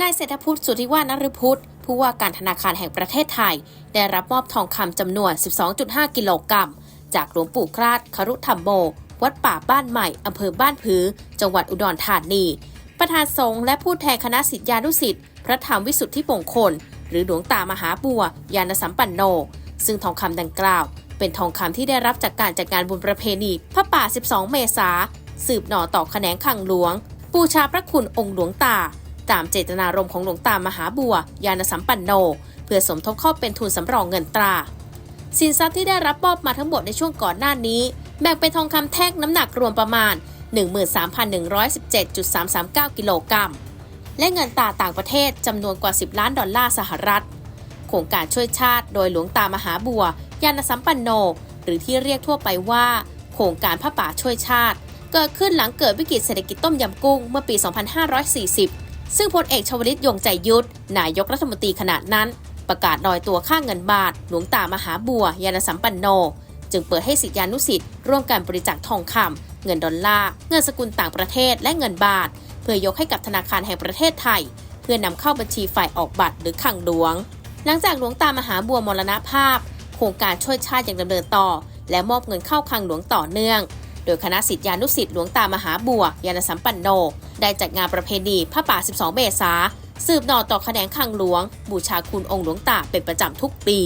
นายเศรษฐพุทธสุทธิวานฤพุทธผู้ว่าการธนาคารแห่งประเทศไทย ได้รับมอบทองคำจำนวน 12.5 กิโลกรัม จากหลวงปู่คราชครุธรรมโม วัดป่าบ้านใหม่อำเภอบ้านผือ จังหวัดอุดรธานี ประธานสงฆ์และผู้แทนคณะศิษยานุสิษย์พระธรรมวิสุทธิมงคล หรือหลวงตามหาบัวยานสัมปันโน ซึ่งทองคำดังกล่าว เป็นทองคำที่ได้รับจากการจัดงานบุญประเพณีพระป่า 12 เมษาสืบหน่อต่อแขนงขังหลวงบูชาพระคุณองค์หลวงตา ตามเจตนารมณ์ของหลวงตามหาบัวยานสัมปันโน เพื่อสมทบเข้าเป็นทุนสำรองเงินตรา สินทรัพย์ที่ได้รับมอบมาทั้งหมดในช่วงก่อนหน้านี้ แบ่งเป็นทองคำแท่งน้ำหนักรวมประมาณ 13,117.339 กิโลกรัม และเงินตราต่างประเทศจำนวนกว่า 10 ล้านดอลลาร์สหรัฐ โครงการช่วยชาติโดยหลวงตามหาบัวยานสัมปันโน หรือที่เรียกทั่วไปว่า โครงการพระป่าช่วยชาติ เกิดขึ้นหลังเกิดวิกฤตเศรษฐกิจต้มยำกุ้งเมื่อปี 2540 ซึ่งพลเอกชวลิตยงใจยุทธนายกรัฐมนตรีขณะนั้น ประกาศลอยตัวค่าเงินบาท หลวงตามหาบัวยานสัมปันโน จึงเปิดให้สิทธิานุสิทธิ์ร่วมการบริจาคทองคำเงินดอลลาร์ เงินสกุลต่างประเทศและเงินบาท เพื่อยกให้กับธนาคารแห่งประเทศไทย เพื่อนำเข้าบัญชีฝ่ายออกบัตรหรือขังหลวง หลังจากหลวงตามหาบัวมรณภาพ โครงการช่วยชาติยังดำเนินต่อ และมอบเงินเข้าคังหลวงต่อเนื่อง โดยคณะสิทธิานุสิทธิหลวงตามหาบัวยานสัมปันโน ได้จัดงานประเพณีพระป่า 12 เมษา สืบหน่อต่อแขนงขังหลวง บูชาคุณองค์หลวงตาเป็นประจำทุกปี